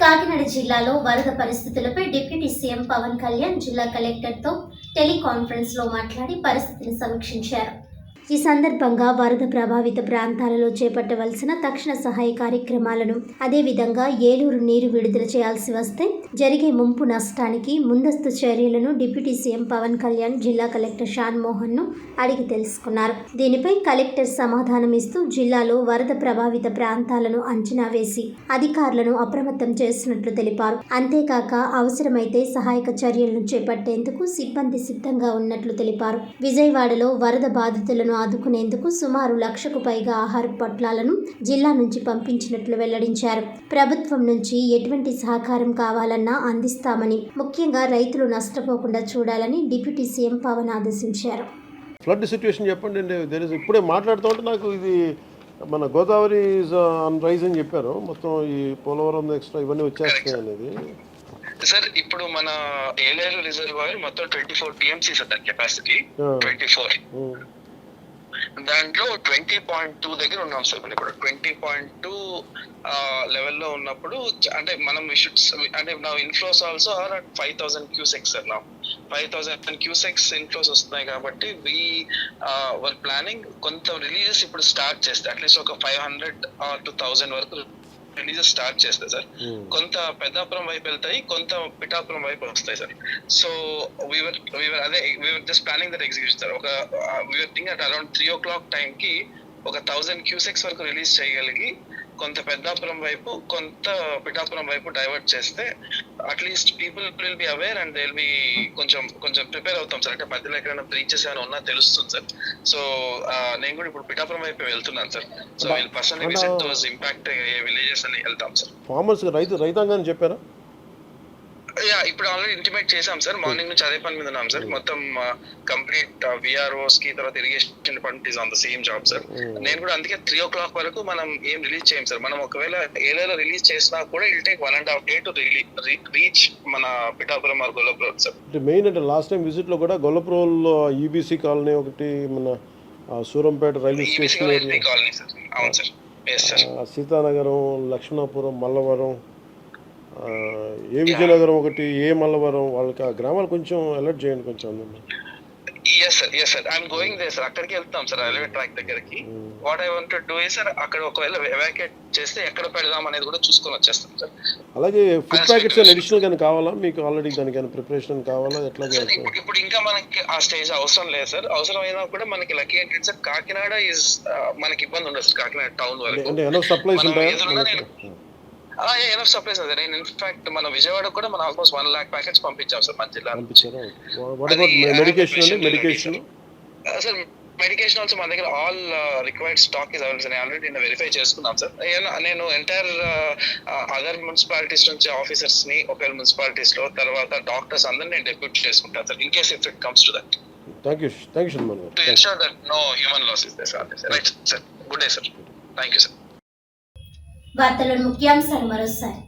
కాకినాడ జిల్లాలో వరద పరిస్థితులపై డిప్యూటీ సీఎం పవన్ కళ్యాణ్ జిల్లా కలెక్టర్తో టెలికాన్ఫరెన్స్లో మాట్లాడి పరిస్థితిని సమీక్షించారు. ఈ సందర్భంగా వరద ప్రభావిత ప్రాంతాలలో చేపట్టవలసిన తక్షణ సహాయ కార్యక్రమాలను అదేవిధంగా ఏలూరు నీరు విడుదల చేయాల్సి వస్తే జరిగే ముంపు నష్టానికి ముందస్తు చర్యలను డిప్యూటీ సీఎం పవన్ కళ్యాణ్ జిల్లా కలెక్టర్ షాన్ మోహన్ను అడిగి తెలుసుకున్నారు. దీనిపై కలెక్టర్ సమాధానం ఇస్తూ జిల్లాలో వరద ప్రభావిత ప్రాంతాలను అంచనా వేసి అధికారులను అప్రమత్తం చేసినట్లు తెలిపారు. అంతేకాక అవసరమైతే సహాయక చర్యలను చేపట్టేందుకు సిబ్బంది సిద్ధంగా ఉన్నట్లు తెలిపారు. విజయవాడలో వరద బాధితులను ఆదుకునేందుకు సుమారు లక్షకు పైగా ఆహార పొట్లాలను జిల్లా నుంచి పంపించినట్లు వెల్లడించారు. ప్రభుత్వం నుంచి ఎటువంటి సహకారం కావాలన్నా అందిస్తామని ముఖ్యంగా రైతులు నష్టపోకుండా చూడాలని డిప్యూటీ సీఎం పవన్ ఆదేశించారు. ఫ్లడ్ సిచ్యువేషన్ చెప్పండి అండి. దేర్ ఇస్ ఇప్పుడే మాట్లాడుతూ ఉంటే నాకు ఇది మన గోదావరి ఆన్ రైజ్ అని చెప్పారు. మొత్తం ఈ పోలవరం ఎక్స్ట్రా ఇవన్నీ వచ్చేస్తాయి అనేది. సార్ ఇప్పుడు మన ఏలేరు రిజర్వాయర్ మొత్తం ట్వంటీ ఫోర్ టీఎంసీ సార్ దాని కెపాసిటీ. ట్వంటీ ఫోర్ దాంట్లో ట్వంటీ పాయింట్ టూ దగ్గర ఉన్నాం సార్ ఇప్పుడు. ట్వంటీ పాయింట్ టూ లెవెల్లో ఉన్నప్పుడు అంటే మనం షుడ్ అంటే నా inflows also are at five thousand cusecs sir నా ఫైవ్ థౌసండ్ క్యూసెక్స్ ఇన్ఫ్లోస్ వస్తున్నాయి కాబట్టి వి వర్ ప్లానింగ్ కొంత రిలీజెస్ ఇప్పుడు స్టార్ట్ చేస్తే అట్లీస్ట్ ఒక ఫైవ్ హండ్రెడ్ టు థౌసండ్ వరకు రిలీజెస్ స్టార్ట్ చేస్తే సార్ కొంత పెద్దాపురం వైపు వెళ్తాయి కొంత పిఠాపురం వైపు వస్తాయి sir so we were we were అదే we were just planning that execution sir ఒక we were think at around three o'clock time కి ఒక థౌజండ్ క్యూసెక్స్ వరకు రిలీజ్ చేయగలిగి కొంత పెద్దాపురం వైపు కొంత పిఠాపురం వైపు డైవర్ట్ చేస్తే at least people will be aware and will be కొంచెం కొంచెం ప్రిపేర్ అవుతాం సార్. అంటే మధ్యలో ఎక్కడైనా బ్రీచెస్ ఏమైనా ఉన్నా తెలుస్తుంది సార్. సో నేను కూడా ఇప్పుడు పిఠాపురం వైపు వెళ్తున్నాను sir. So we'll personally visit those impact villages అని వెళ్తాం సార్. ఫార్మర్స్ రైతు రైతాంగాన్ని చెప్పారా? యా ఇప్పుడు ఆల్రెడీ ఇంటిమేట్ చేసాం సార్. మార్నింగ్ నుంచి అదే పని మీద ఉన్నాం సార్. మొత్తం కంప్లీట్ విఆర్ఓస్కి తర్వాత irrigation department is on the same job sir Hmm. నేను కూడా అందుకే త్రీ ఓ క్లాక్ వరకు మనం ఏం రిలీజ్ చేయం సార్. మనం ఒకవేళ ఏరియాలో రిలీజ్ చేసినా కూడా it'll take one and half day to reach మన Pithapuram or Gollapuram sir main అంటే లాస్ట్ టైం విజిట్లో కూడా గొల్లప్రోల్లో ఈబీసీ కాలనీ ఒకటి మన సూరంపేట రైల్వే ఈ స్టేషన్ అవును సార్ సీతానగరం లక్ష్మణాపురం మల్లవరం ఏ విజయనగరం ఒకటి ఏ మల్లవరం వాళ్ళకి ఆ గ్రామాలు కొంచెం అలర్ట్ చేయండి కొంచెం. Yes sir yes sir I'm going there sir అక్కడికి వెళ్తాం సార్ రైల్వే ట్రాక్ దగ్గరికి. What I want do sir అక్కడ ఒకవేళ ఎవాక్యుయేట్ చేస్తే ఎక్కడ పెడదాం అనేది కూడా చూసుకొని వచ్చేస్తాం సార్ అలాగే ఫుడ్ ప్యాకెట్స్ అడిషనల్ గానీ కావాలా? మీకు ఆల్రెడీ దానికైనా ప్రిపరేషన్ కావాలా? ఎట్లా చేస్తారు ఇప్పుడు ఇప్పుడు ఇంకా మనకి ఆ స్టేజ్ అవసరం లేదు సార్ అవసరం అయినా కూడా మనకి లక్కీ ఏంటంటే సార్ కాకినాడ ఇస్ మనకి ఇబ్బంది ఉండదు సార్ కాకినాడ టౌన్ వరకు. అంటే సప్లైస్ ఉంటాయా? ఎనఫ్ సప్లైస్ అదే. నేను ఇన్ఫాక్ట్ మన విజయవాడ కూడా మనం ఆల్మోస్ట్ వన్ లాక్ ప్యాకెట్స్ పంపించాం సార్ మన జిల్లా medication medication sir medication also మన దగ్గర all required stock is available నేను ఆల్రెడీ నేను వెరిఫై చేసుకున్నాం సార్. నేను ఎంటైర్ అదర్ మున్సిపాలిటీస్ నుంచి ఆఫీసర్స్ని ఒకవేళ మున్సిపాలిటీస్లో తర్వాత డాక్టర్స్ అందరిని నేను డెప్యూట్ చేసుకుంటాను sir in case if it comes to that thank you thank you Shanmohan garu to ensure that no human loss is there, sir. Right, sir. Good day, sir. Thank వార్తలను ముఖ్యాంశాలు మరోసారి.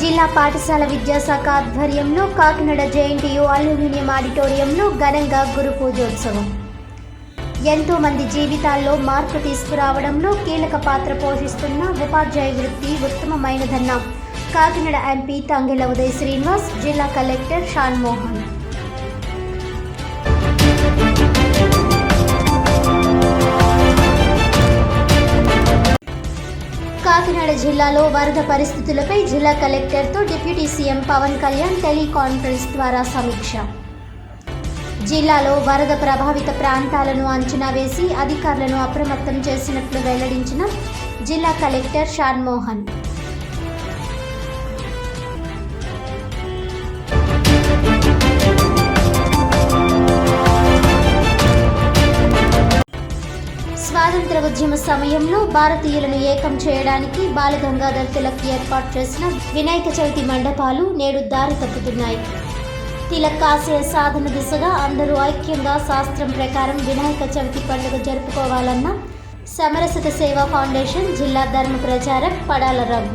జిల్లా పాఠశాల విద్యాశాఖ ఆధ్వర్యంలో కాకినాడ జేఎన్టీయు అల్యూమినియం ఆడిటోరియంలో ఘనంగా గురు పూజోత్సవం ఎంతో మంది జీవితాల్లో మార్పు తీసుకురావడంలో కీలక పాత్ర పోషిస్తున్న ఉపాధ్యాయ వృత్తి ఉత్తమమైనదన్న కాకినాడ ఎంపీ తంగెల ఉదయ్ శ్రీనివాస్ జిల్లా కలెక్టర్ షాన్ మోహన్ కాకినాడ జిల్లాలో వరద పరిస్థితులపై జిల్లా కలెక్టర్తో deputy CM Pawan Kalyan teleconference ద్వారా సమీక్ష. జిల్లాలో వరద ప్రభావిత ప్రాంతాలను అంచనా వేసి అధికారులను అప్రమత్తం చేసినట్లు వెల్లడించిన జిల్లా కలెక్టర్ షాన్ ఉద్యమ సమయంలో భారతీయులను ఏకం చేయడానికి బాలగంగాధర్ తిలక్ ఏర్పాటు చేసిన వినాయక చవితి మండపాలు నేడు దారి తప్పుతున్నాయి. తిలక్ ఆశయ సాధన దిశగా అందరూ ఐక్యంగా శాస్త్రం ప్రకారం వినాయక చవితి పండుగ జరుపుకోవాలన్న సమరసత సేవా ఫౌండేషన్ జిల్లా ధర్మ ప్రచారక్ పడాల రఘు